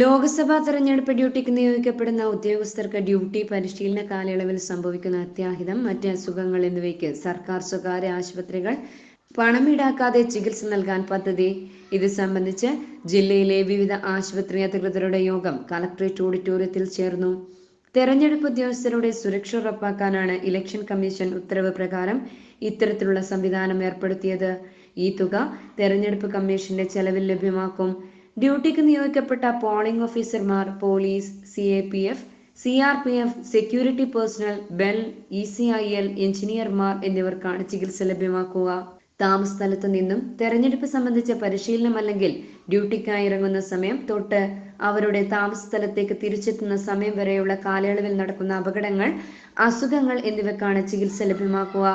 ലോക്സഭാ തെരഞ്ഞെടുപ്പ് ഡ്യൂട്ടിക്ക് നിയോഗിക്കപ്പെടുന്ന ഉദ്യോഗസ്ഥർക്ക് ഡ്യൂട്ടി പരിശീലന കാലയളവിൽ സംഭവിക്കുന്ന അത്യാഹിതം മറ്റ് അസുഖങ്ങൾ എന്നിവയ്ക്ക് സർക്കാർ സ്വകാര്യ ആശുപത്രികൾ പണം ഈടാക്കാതെ ചികിത്സ നൽകാൻ പദ്ധതി. ഇത് സംബന്ധിച്ച് ജില്ലയിലെ വിവിധ ആശുപത്രി അധികൃതരുടെ യോഗം കളക്ടറേറ്റ് ഓഡിറ്റോറിയത്തിൽ ചേർന്നു. തെരഞ്ഞെടുപ്പ് ഉദ്യോഗസ്ഥരുടെ സുരക്ഷ ഉറപ്പാക്കാനാണ് ഇലക്ഷൻ കമ്മീഷൻ ഉത്തരവ് പ്രകാരം ഇത്തരത്തിലുള്ള സംവിധാനം ഏർപ്പെടുത്തിയത്. ഈ തുക തെരഞ്ഞെടുപ്പ് കമ്മീഷന്റെ ചെലവിൽ ലഭ്യമാക്കും. ഡ്യൂട്ടിക്ക് നിയോഗിക്കപ്പെട്ട പോളിംഗ് ഓഫീസർമാർ police C A P F C R P F security personnel BEL E C I L എഞ്ചിനീയർമാർ എന്നിവർക്കാണ് ചികിത്സ ലഭ്യമാക്കുക. താമസ സ്ഥലത്ത് നിന്നും തെരഞ്ഞെടുപ്പ് സംബന്ധിച്ച പരിശീലനം അല്ലെങ്കിൽ ഡ്യൂട്ടിക്കായി ഇറങ്ങുന്ന സമയം തൊട്ട് അവരുടെ താമസ സ്ഥലത്തേക്ക് തിരിച്ചെത്തുന്ന സമയം വരെയുള്ള കാലയളവിൽ നടക്കുന്ന അപകടങ്ങൾ അസുഖങ്ങൾ എന്നിവക്കാണ് ചികിത്സ ലഭ്യമാക്കുക.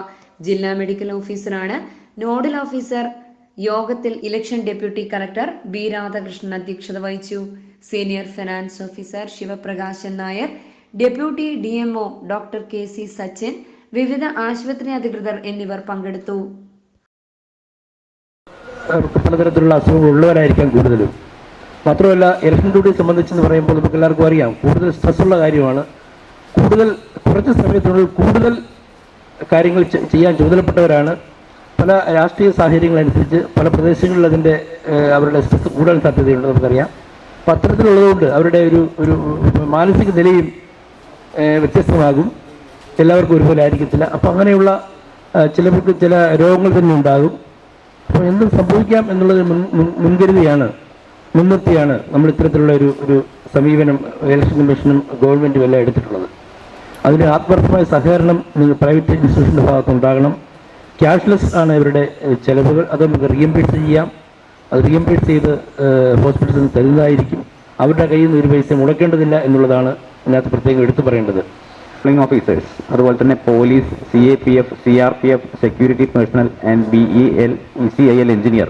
ജില്ലാ മെഡിക്കൽ ഓഫീസറാണ് നോഡൽ ഓഫീസർ യോഗത്തിൽ election deputy collector B Radhakrishnan അധ്യക്ഷത വഹിച്ചു. Senior finance officer Sivaprakasan Nair deputy D doctor K C Sachin വിവിധ ആശുപത്രി അധികൃതർ എന്നിവർ പങ്കെടുത്തു. പലതരത്തിലുള്ള അസുഖങ്ങൾ ഉള്ളവരായിരിക്കാം കൂടുതലും. മാത്രമല്ല ഇലക്ഷൻ ഡ്യൂട്ടി സംബന്ധിച്ചെന്ന് പറയുമ്പോൾ നമുക്ക് എല്ലാവർക്കും അറിയാം കൂടുതൽ സ്ട്രെസ്സുള്ള കാര്യമാണ്. കൂടുതൽ കുറച്ച് സമയത്തിനുള്ളിൽ കൂടുതൽ കാര്യങ്ങൾ ചെയ്യാൻ ചുമതലപ്പെട്ടവരാണ്. പല രാഷ്ട്രീയ സാഹചര്യങ്ങളനുസരിച്ച് പല പ്രദേശങ്ങളിൽ അതിന്റെ അവരുടെ സ്ട്രെസ് കൂടാൻ സാധ്യതയുണ്ട് നമുക്കറിയാം. അപ്പം അത്തരത്തിലുള്ളതുകൊണ്ട് അവരുടെ ഒരു ഒരു മാനസിക നിലയും വ്യത്യസ്തമാകും. എല്ലാവർക്കും ഒരുപോലെ ആയിരിക്കത്തില്ല. അപ്പം അങ്ങനെയുള്ള ചിലവർക്ക് ചില രോഗങ്ങൾ തന്നെ ഉണ്ടാകും. അപ്പോൾ എന്തും സംഭവിക്കാം എന്നുള്ളത് മുൻ മുൻ- മുൻകരുതിയാണ് മുൻനിർത്തിയാണ് നമ്മൾ ഇത്തരത്തിലുള്ള ഒരു ഒരു സമീപനം ഇലക്ഷൻ കമ്മീഷനും ഗവൺമെന്റും എല്ലാം എടുത്തിട്ടുള്ളത്. അതിന് ആത്മാർത്ഥമായ സഹകരണം നിങ്ങൾ പ്രൈവറ്റ് ഇൻസ്റ്റിറ്റ്യൂഷന്റെ ഭാഗത്ത് ഉണ്ടാകണം ക്യാഷ്ലെസ് ആണ് ഇവരുടെ ചിലവുകൾ. അത് നമുക്ക് റീഎംബേഴ്സ് ചെയ്യാം. അത് റീഎംബേഴ്സ് ചെയ്ത് ഹോസ്പിറ്റലിൽ തരുന്നതായിരിക്കും. അവരുടെ കയ്യിൽ നിന്ന് ഒരു പൈസ മുടക്കേണ്ടതില്ല എന്നുള്ളതാണ് ഇതിനകത്ത് പ്രത്യേകം എടുത്തു പറയേണ്ടത്. പോളിംഗ് ഓഫീസേഴ്സ് അതുപോലെ തന്നെ police C A P F C R P F security personnel and B E L C I L engineer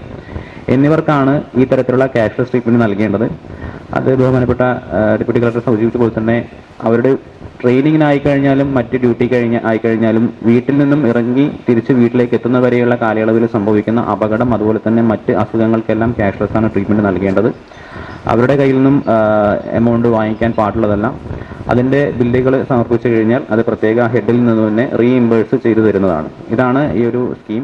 എന്നിവർക്കാണ് ഈ തരത്തിലുള്ള ക്യാഷ്ലെസ് ട്രീറ്റ്മെന്റ് നൽകേണ്ടത്. അത് ബഹുമാനപ്പെട്ട ഡെപ്യൂട്ടി കളക്ടർ സൂചിപ്പിച്ച പോലെ തന്നെ അവരുടെ ട്രെയിനിങ്ങിനായി കഴിഞ്ഞാലും മറ്റ് ഡ്യൂട്ടി കഴിഞ്ഞ ആയിക്കഴിഞ്ഞാലും വീട്ടിൽ നിന്നും ഇറങ്ങി തിരിച്ച് വീട്ടിലേക്ക് എത്തുന്നവരെയുള്ള കാലയളവിൽ സംഭവിക്കുന്ന അപകടം അതുപോലെ തന്നെ മറ്റ് അസുഖങ്ങൾക്കെല്ലാം ക്യാഷ്ലെസ് ആണ് ട്രീറ്റ്മെന്റ് നൽകേണ്ടത്. അവരുടെ കയ്യിൽ നിന്നും എമൗണ്ട് വാങ്ങിക്കാൻ പാടുള്ളതല്ല. അതിന്റെ ബില്ലുകൾ സമർപ്പിച്ചു കഴിഞ്ഞാൽ അത് പ്രത്യേക ഹെഡിൽ നിന്ന് തന്നെ റീഇംബേഴ്സ് ചെയ്തു തരുന്നതാണ്. ഇതാണ് ഈ ഒരു സ്കീം